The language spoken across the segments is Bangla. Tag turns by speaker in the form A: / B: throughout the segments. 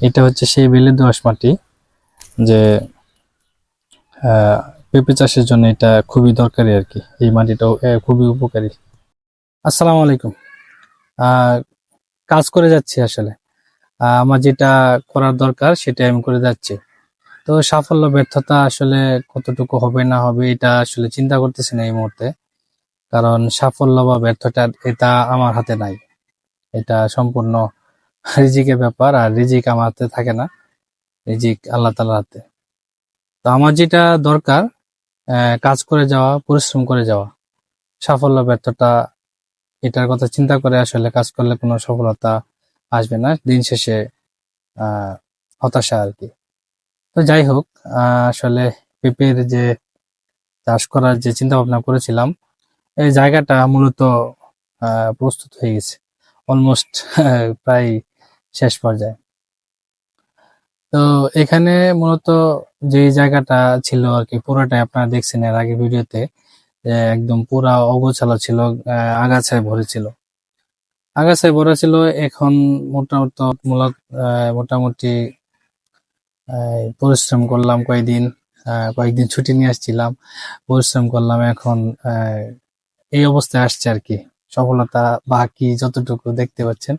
A: এটা হচ্ছে সেই বেলে দোআঁশ মাটি, যে পেঁপে চাষের জন্য এটা খুবই দরকারি আর কি। এই মাটিটাও খুবই উপকারী। আসসালামু আলাইকুম। কাজ করে যাচ্ছি আসলে। আমার যেটা করার দরকার সেটা আমি করে যাচ্ছি। তো সাফল্য, ব্যর্থতা আসলে কতটুকু হবে, না হবে, এটা আসলে চিন্তা করতেছি না এই মুহূর্তে। কারণ সাফল্য বা ব্যর্থতা এটা আমার হাতে নাই। এটা সম্পূর্ণ রিজিকের ব্যাপার আর রিজিক আমার হাতে থাকে না। রিজিক আল্লাহ তালার হাতে। তো আমার যেটা দরকার কাজ করে যাওয়া, পরিশ্রম করে যাওয়া, সাফল্য ব্যর্থতা, এটার কথা চিন্তা করে আসলে কাজ করলে কোনো সফলতা আসবে না, দিন শেষে হতাশা আর কি। তো যাই হোক আসলে পেঁপের যে চাষ করার যে চিন্তা ভাবনা করেছিলাম, এই জায়গাটা মূলত প্রস্তুত হয়ে গেছে। অলমোস্ট প্রায় শেষ পর্যায়ে। তো এখানে মূলত যে জায়গাটা ছিল আর কি পুরোটাই আপনারা দেখছেন এর আগে ভিডিওতে একদম পুরা অগোছালো ছিল আগাছায় ভরে ছিল। আগাছায় ভরা ছিল এখন মোটামুটি, মূলত মোটামুটি পরিশ্রম করলাম কয়েকদিন কয়েকদিন ছুটি নিয়ে আসছিলাম। পরিশ্রম করলাম এখন এই অবস্থায় আসছে আর কি সফলতা বাকি যতটুকু দেখতে পাচ্ছেন,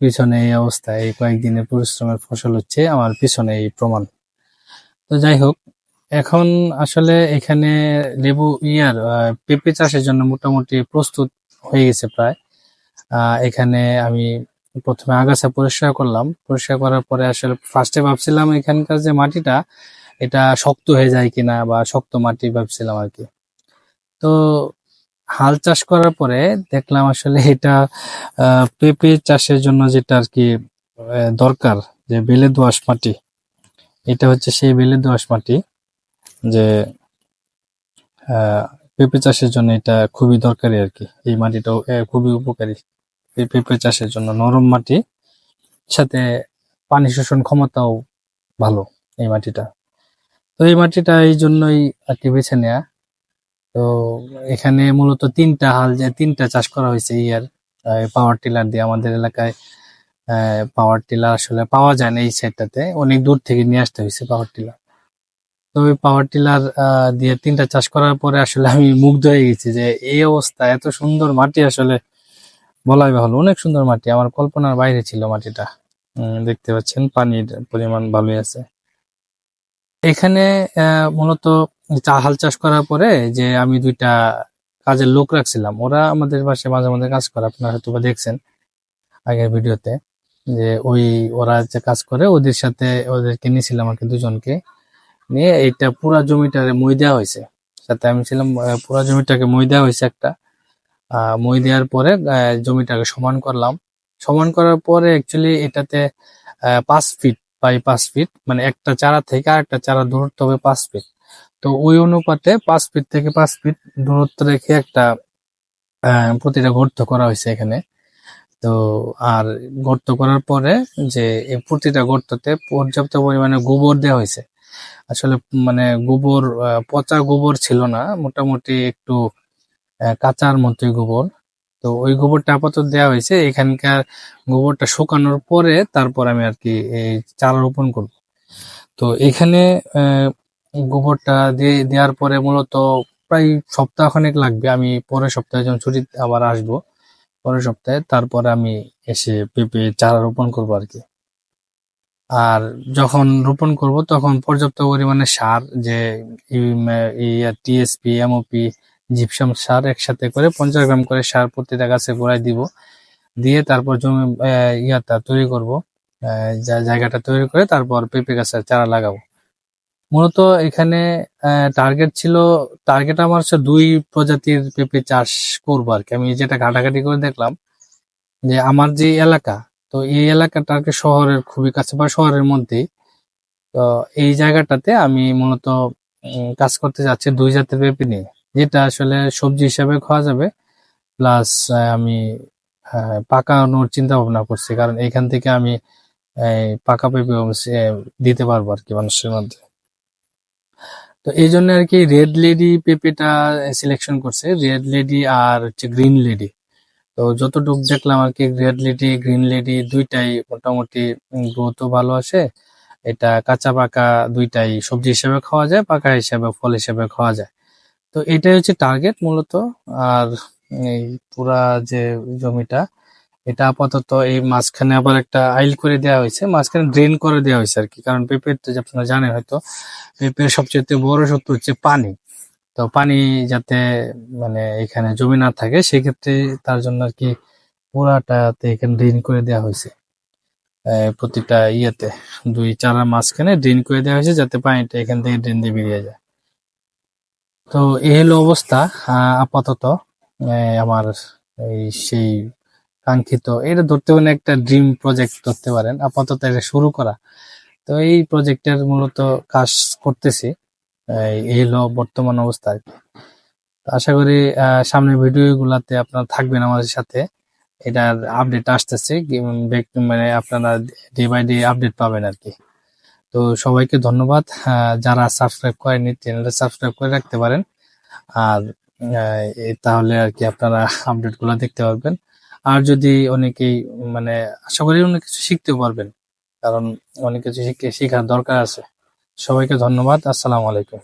A: পিছনে এই অবস্থা এই কয়েকদিনের পরিশ্রমের ফসল হচ্ছে আমার পিছনে এই প্রমাণ। তো যাই হোক, এখন আসলে এখানে লেবু ইয়ার পেঁপে চাষের জন্য মোটামুটি প্রস্তুত হয়ে গেছে প্রায়। এখানে আমি প্রথমে আগাছা পরিষ্কার করলাম। পরিষ্কার করার পরে আসলে ফার্স্টে ভাবছিলাম এখানকার যে মাটিটা, এটা শক্ত হয়ে যায় কিনা বা শক্ত মাটি ভাবছিলাম আর কি। তো হাল চাষ করার পরে দেখলাম আসলে এটা পেঁপে চাষের জন্য যেটা আর কি দরকার, যে বেলে দোআঁশ মাটি। এটা হচ্ছে সেই বেলে দোআঁশ মাটি, যে পেঁপে চাষের জন্য এটা খুবই দরকারি আর কি। এই মাটিটাও খুবই উপকারী। এই পেঁপে চাষের জন্য নরম মাটি, সাথে পানি শোষণ ক্ষমতাও ভালো এই মাটিটা। তো এই মাটিটা এই জন্যই আর কি বেছে নেয়া। তো এখানে মূলত তিনটা হাল যে তিনটা চাষ করা হয়েছে ইয়ার। পাওয়ার টিলার দিয়ে আমাদের এলাকায় পাওয়ার টিলার আসলে পাওয়া যায় না এই সাইডটাতে অনেক দূর থেকে নিয়ে আসতে হয়েছে পাওয়ার টিলার তো ওই পাওয়ার টিলার দিয়ে তিনটা চাষ করার পরে আসলে আমি মুগ্ধ হয়ে গেছি যে এই অবস্থা, এত সুন্দর মাটি আসলে বলাই ভালো। অনেক সুন্দর মাটি। আমার কল্পনার বাইরে ছিল মাটিটা। দেখতে পাচ্ছেন, পানির পরিমাণ ভালোই আছে। এখানে মূলত চা হাল চাষ করার পরে যে আমি দুইটা কাজের লোক রাখছিলাম, ওরা আমাদের পাশে মাঝে মাঝে কাজ করে। আপনারা হয়তো বা দেখছেন আগের ভিডিওতে যে ওই ওরা যে কাজ করে, ওদের সাথে ওদেরকে নিয়েছিলাম আর কি দুজনকে। নিয়ে এইটা পুরা জমিটারে মই দেওয়া হয়েছে। সাথে আমি ছিলাম পুরা জমিটাকে মই দেওয়া হয়েছে একটা। মই দেওয়ার পরে জমিটাকে সমান করলাম। সমান করার পরে অ্যাকচুয়ালি এটাতে পাঁচ ফিট বাই পাঁচ ফিট মানে একটা চারা থেকে আর একটা চারা দূরত্ব হবে পাঁচ ফিট তো ওই অনুপাতে পাঁচ ফিট থেকে পাঁচ ফিট দূরত্ব রেখে একটা প্রতিটা গর্ত করা হয়েছে এখানে। তো আর গর্ত করার পরে যে প্রতিটা গর্ততে পর্যাপ্ত পরিমাণে গোবর দেওয়া হয়েছে। আসলে মানে গোবর পচা গোবর ছিল না, মোটামুটি একটু কাঁচার মতোই গোবর। তো ওই গোবরটা আপাতত দেওয়া হয়েছে। এখানকার গোবরটা শুকানোর পরে তারপর আমি আর কি চারা রোপণ করব। তো এখানে গোবরটা দিয়ে দেওয়ার পরে মূলত প্রায় সপ্তাহখানেক লাগবে। আমি পরের সপ্তাহে যখন ছুটি আবার আসব, পরের সপ্তাহে তারপরে আমি এসে পেঁপে চারা রোপণ করব আর কি। আর যখন রোপণ করব তখন পর্যাপ্ত পরিমাণে সার, যে টিএসপি এমওপি জিপসাম সার একসাথে করে পঞ্চাশ গ্রাম করে সার প্রতিটা গাছে গোড়ায় দিব। দিয়ে তারপর জমি ইয়াটা তৈরি করব জায়গাটা তৈরি করে তারপর পেঁপে গাছের চারা লাগাবো। মূলত এখানে টার্গেট ছিল টার্গেট আমার হচ্ছে দুই প্রজাতির পেঁপে চাষ করব আর কি আমি যেটা ঘাটাঘাটি করে দেখলাম যে আমার যে এলাকা, তো এই এলাকাটা আর শহরের, খুবই কাছে বা শহরের মধ্যেই, তো এই জায়গাটাতে আমি মূলত কাজ করতে যাচ্ছি দুই জাতের পেঁপে নিয়ে, যেটা আসলে সবজি হিসাবে খাওয়া যাবে প্লাস আমি পাকানোর চিন্তা ভাবনা করছি, কারণ এখান থেকে আমি পাকা পেঁপে দিতে পারব আর কি মানুষের মধ্যে। তো এই জন্য আর কি রেড লেডি পেঁপেটা সিলেকশন করছে। রেড লেডি আর হচ্ছে গ্রিন লেডি তো যতটুকু দেখলাম আর কি রেড লেডি গ্রিন লেডি দুইটাই মোটামুটি গ্রোথও ভালো আসে এটা কাঁচা পাকা দুইটাই সবজি হিসেবে খাওয়া যায়, পাকা হিসেবে, ফল হিসেবে খাওয়া যায়। তো এটাই হচ্ছে টার্গেট মূলত। আর এই পুরা যে জমিটা এটা আপাতত এই মাঝখানে আবার একটা আইল করে দেওয়া হয়েছে, মাঝখানে ড্রেন করে দেওয়া হয়েছে আর কি কারণ পেঁপের তো আপনারা জানেন হয়তো, পেঁপের সবচেয়ে বড় শত্রু হচ্ছে পানি। তো পানি যাতে মানে এখানে জমি না থাকে, সেক্ষেত্রে তার জন্য আর কি পুরাটাতে এখানে ড্রেন করে দেওয়া হয়েছে। প্রতিটা ইয়েতে দুই চারার মাঝখানে ড্রেন করে দেওয়া হয়েছে যাতে পানিটা এখান থেকে ড্রেন দিয়ে বেরিয়ে যায়। তো এই হলো অবস্থা আপাতত আমার এই সেই কাঙ্ক্ষিত। এটা ধরতে পারেন একটা ড্রিম প্রজেক্ট ধরতে পারেন। আপাতত এটা শুরু করা। তো এই প্রজেক্টের মূলত কাজ করতেছি। এই হলো বর্তমান অবস্থা আর কি। আশা করি আহ, সামনের ভিডিও গুলাতে আপনারা থাকবেন আমাদের সাথে। এটার আপডেট আসতেছে। মানে আপনারা ডে বাই ডে আপডেট পাবেন আর কি। তো সবাইকে ধন্যবাদ। যারা সাবস্ক্রাইব করেনি চ্যানেলটা সাবস্ক্রাইব করে রাখতে পারেন। আর তাহলে আর কি আপনারা আপডেটগুলো দেখতে পারবেন। আর যদি অনেকেই মানে আশা করি অনেক কিছু শিখতেও পারবেন। কারণ অনেক কিছু শিখে, শেখার দরকার আছে। সবাইকে ধন্যবাদ। আসসালামু আলাইকুম।